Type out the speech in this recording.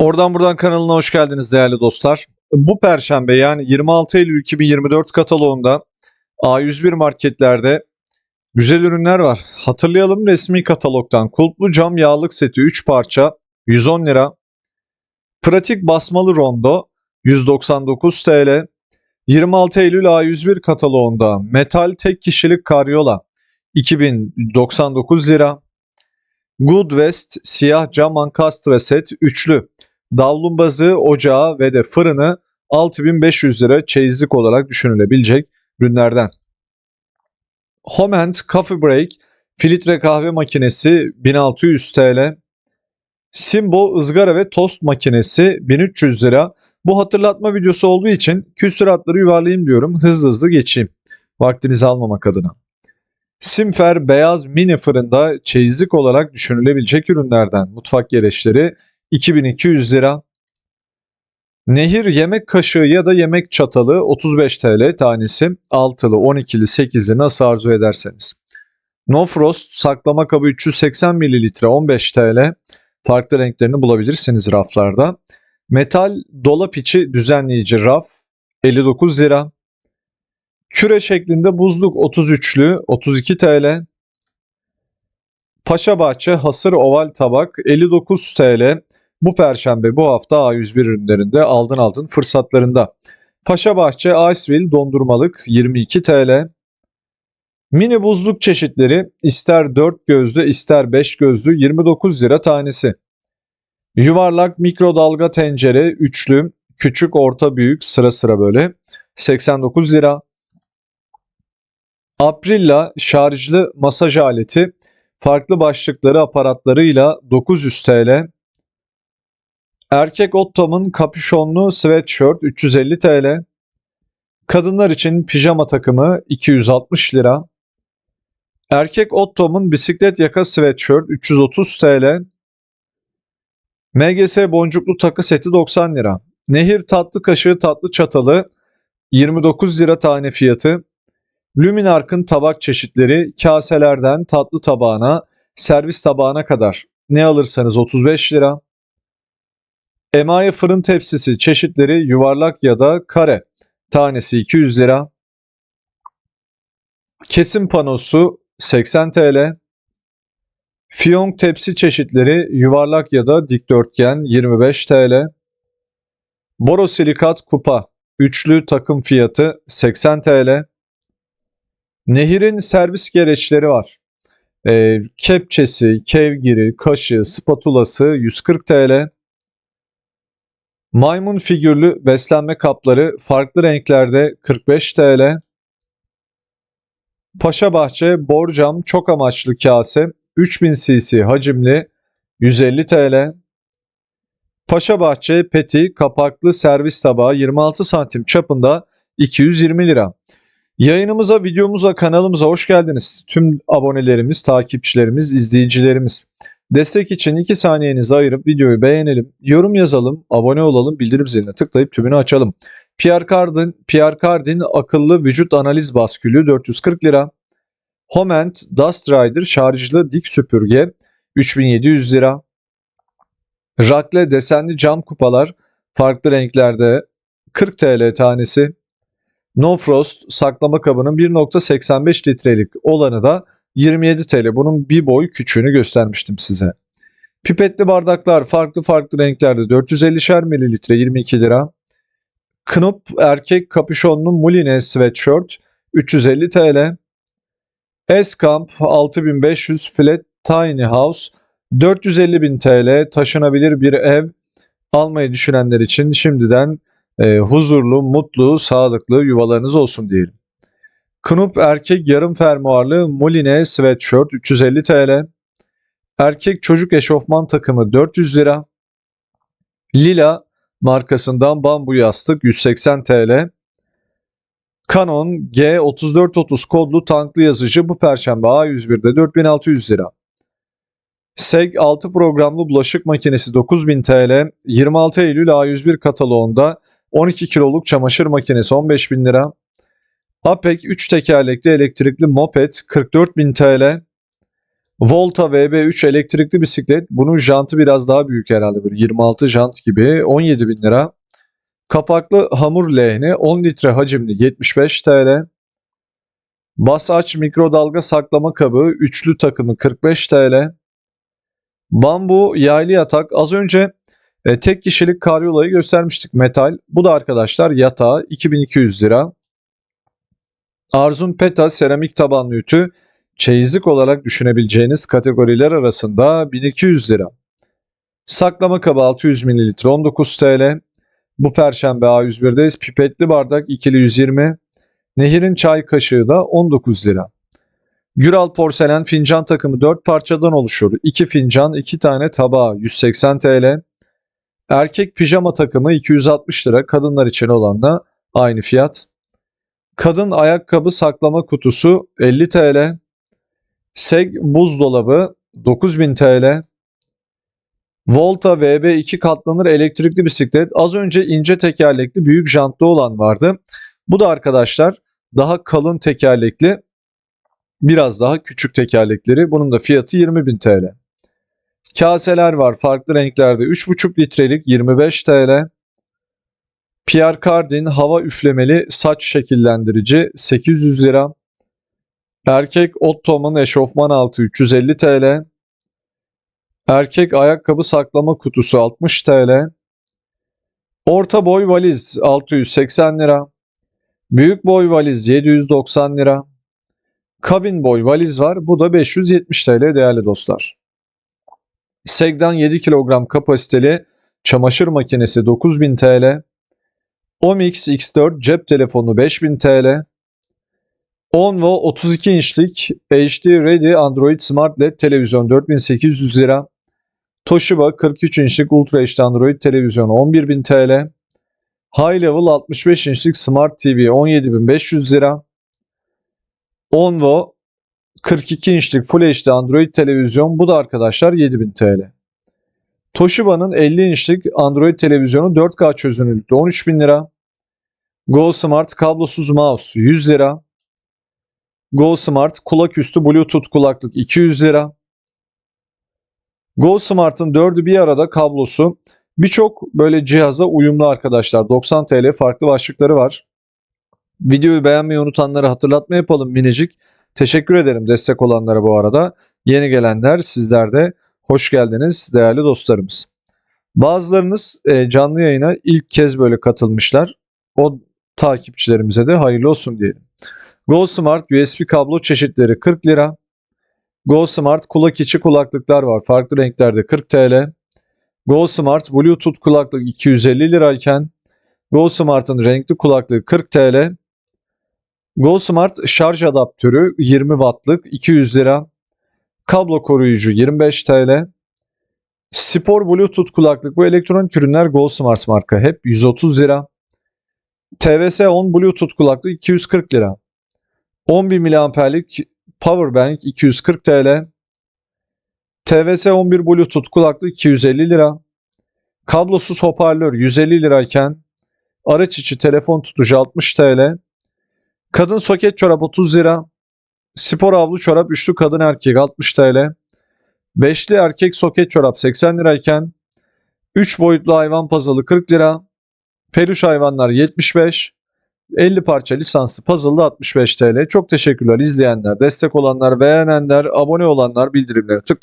Oradan buradan kanalına hoş geldiniz değerli dostlar. Bu perşembe yani 26 Eylül 2024 kataloğunda A101 marketlerde güzel ürünler var. Hatırlayalım resmi katalogdan. Kulplu cam yağlık seti 3 parça 110 lira. Pratik basmalı rondo 199 TL. 26 Eylül A101 kataloğunda metal tek kişilik karyola 2099 lira. Good West siyah cam ankastre set üçlü. Davlumbazı, ocağı ve de fırını 6500 lira çeyizlik olarak düşünülebilecek ürünlerden. Homend Coffee Break filtre kahve makinesi 1600 TL. Simbo ızgara ve tost makinesi 1300 lira. Bu hatırlatma videosu olduğu için küsuratları yuvarlayayım diyorum. Hızlı hızlı geçeyim. Vaktinizi almamak adına. Simfer beyaz mini fırında çeyizlik olarak düşünülebilecek ürünlerden mutfak gereçleri 2200 lira. Nehir yemek kaşığı ya da yemek çatalı 35 TL tanesi. Altılı, 12'li, 8'li nasıl arzu ederseniz. No Frost saklama kabı 380 ml 15 TL. Farklı renklerini bulabilirsiniz raflarda. Metal dolap içi düzenleyici raf 59 lira. Küre şeklinde buzluk 33'lü 32 TL. Paşabahçe hasır oval tabak 59 TL. Bu perşembe bu hafta A101 ürünlerinde aldın aldın fırsatlarında. Paşabahçe Iceville dondurmalık 22 TL. Mini buzluk çeşitleri ister 4 gözlü ister 5 gözlü 29 lira tanesi. Yuvarlak mikrodalga tencere üçlü küçük orta büyük sıra sıra böyle 89 lira. Aprilla şarjlı masaj aleti farklı başlıkları aparatlarıyla 900 TL. Erkek Ottom'un kapüşonlu sweatshirt 350 TL. Kadınlar için pijama takımı 260 lira. Erkek Ottom'un bisiklet yaka sweatshirt 330 TL. MGS boncuklu takı seti 90 lira. Nehir tatlı kaşığı tatlı çatalı 29 lira tane fiyatı. Luminark'ın tabak çeşitleri kaselerden tatlı tabağına, servis tabağına kadar ne alırsanız 35 lira. Emaye fırın tepsisi çeşitleri yuvarlak ya da kare tanesi 200 lira. Kesim panosu 80 TL. Fiyonk tepsi çeşitleri yuvarlak ya da dikdörtgen 25 TL. Borosilikat kupa üçlü takım fiyatı 80 TL. Nehir'in servis gereçleri var. E, kepçesi, kevgiri, kaşığı, spatulası 140 TL. Maymun figürlü beslenme kapları farklı renklerde 45 TL. Paşabahçe borcam çok amaçlı kase 3000 cc hacimli 150 TL. Paşabahçe peti kapaklı servis tabağı 26 santim çapında 220 lira. Yayınımıza, videomuza, kanalımıza hoş geldiniz. Tüm abonelerimiz, takipçilerimiz, izleyicilerimiz. Destek için 2 saniyenizi ayırıp videoyu beğenelim, yorum yazalım, abone olalım, bildirim ziline tıklayıp tümünü açalım. Pierre Cardin, Pierre Cardin akıllı vücut analiz baskülü 440 lira. Homend Dust Rider şarjlı dik süpürge 3700 lira. Rakle desenli cam kupalar farklı renklerde 40 TL tanesi. No Frost saklama kabının 1.85 litrelik olanı da 27 TL. Bunun bir boy küçüğünü göstermiştim size. Pipetli bardaklar farklı farklı renklerde 450'şer mililitre 22 lira. Knop erkek kapüşonlu muline sweatshirt 350 TL. Eskamp 6500 flat tiny house 450.000 TL taşınabilir bir ev almayı düşünenler için şimdiden e, huzurlu, mutlu, sağlıklı yuvalarınız olsun diyelim. Knup erkek yarım fermuarlı Muline sweatshirt 350 TL. Erkek çocuk eşofman takımı 400 lira. Lila markasından bambu yastık 180 TL. Canon G3430 kodlu tanklı yazıcı bu perşembe A101'de 4600 lira. SEG 6 programlı bulaşık makinesi 9000 TL. 26 Eylül A101 kataloğunda 12 kiloluk çamaşır makinesi 15.000 lira. Apek 3 tekerlekli elektrikli moped 44.000 TL. Volta VB3 elektrikli bisiklet. Bunun jantı biraz daha büyük herhalde. Böyle 26 jant gibi. 17 bin lira. Kapaklı hamur leğeni 10 litre hacimli 75 TL. Bas aç mikrodalga saklama kabı üçlü takımı 45 TL. Bambu yaylı yatak az önce e, tek kişilik karyolayı göstermiştik metal. Bu da arkadaşlar yatağı 2200 lira. Arzun Peta seramik tabanlı ütü çeyizlik olarak düşünebileceğiniz kategoriler arasında 1200 lira. Saklama kabı 600 ml 19 TL. Bu perşembe A101'deyiz. Pipetli bardak ikili 120. Nehir'in çay kaşığı da 19 lira. Güral porselen fincan takımı 4 parçadan oluşur. 2 fincan, 2 tane tabağı 180 TL. Erkek pijama takımı 260 lira. Kadınlar için olanla aynı fiyat. Kadın ayakkabı saklama kutusu 50 TL. Seg buzdolabı 9000 TL. Volta VB 2 katlanır elektrikli bisiklet. Az önce ince tekerlekli büyük jantlı olan vardı. Bu da arkadaşlar daha kalın tekerlekli biraz daha küçük tekerlekleri. Bunun da fiyatı 20.000 TL. Kaseler var farklı renklerde 3,5 litrelik 25 TL. Pierre Cardin hava üflemeli saç şekillendirici 800 lira. Erkek Ottoman eşofman altı 350 TL. Erkek ayakkabı saklama kutusu 60 TL. Orta boy valiz 680 lira. Büyük boy valiz 790 lira. Kabin boy valiz var. Bu da 570 TL değerli dostlar. Segdan 7 kilogram kapasiteli çamaşır makinesi 9000 TL. Omix X4 cep telefonu 5000 TL. Onvo 32 inçlik HD Ready Android Smart LED televizyon 4800 lira. Toshiba 43 inçlik Ultra HD Android televizyon 11.000 TL. High Level 65 inçlik Smart TV 17.500 lira. Onvo 42 inçlik Full HD Android televizyon bu da arkadaşlar 7000 TL. Toshiba'nın 50 inçlik Android televizyonu 4K çözünürlükte 13.000 lira. Go Smart kablosuz mouse 100 lira. Go Smart kulak üstü Bluetooth kulaklık 200 lira. Go Smart'ın dördü bir arada kablosu birçok böyle cihaza uyumlu arkadaşlar. 90 TL farklı başlıkları var. Videoyu beğenmeyi unutanlara hatırlatma yapalım minicik. Teşekkür ederim destek olanlara bu arada. Yeni gelenler sizler de hoş geldiniz değerli dostlarımız. Bazılarınız e, canlı yayına ilk kez böyle katılmışlar. O takipçilerimize de hayırlı olsun diyelim. Go Smart USB kablo çeşitleri 40 lira. Go Smart kulak içi kulaklıklar var. Farklı renklerde 40 TL. Go Smart Bluetooth kulaklık 250 lirayken Go Smart'ın renkli kulaklığı 40 TL. Go Smart şarj adaptörü 20 wattlık 200 lira. Kablo koruyucu 25 TL. Spor Bluetooth kulaklık bu elektronik ürünler Go Smart marka hep 130 lira. TVS 10 Bluetooth kulaklık 240 lira. 11 miliamperlik Powerbank 240 TL. TVS 11 Bluetooth kulaklık 250 lira. Kablosuz hoparlör 150 lirayken araç içi telefon tutucu 60 TL. Kadın soket çorap 30 lira. Spor havlu çorap üçlü kadın erkek 60 TL. Beşli erkek soket çorap 80 lirayken 3 boyutlu hayvan puzzle'ı 40 lira. Peluş hayvanlar 75. 50 parça lisanslı puzzle'da 65 TL. Çok teşekkürler izleyenler, destek olanlar, beğenenler, abone olanlar, bildirimleri tıklayın.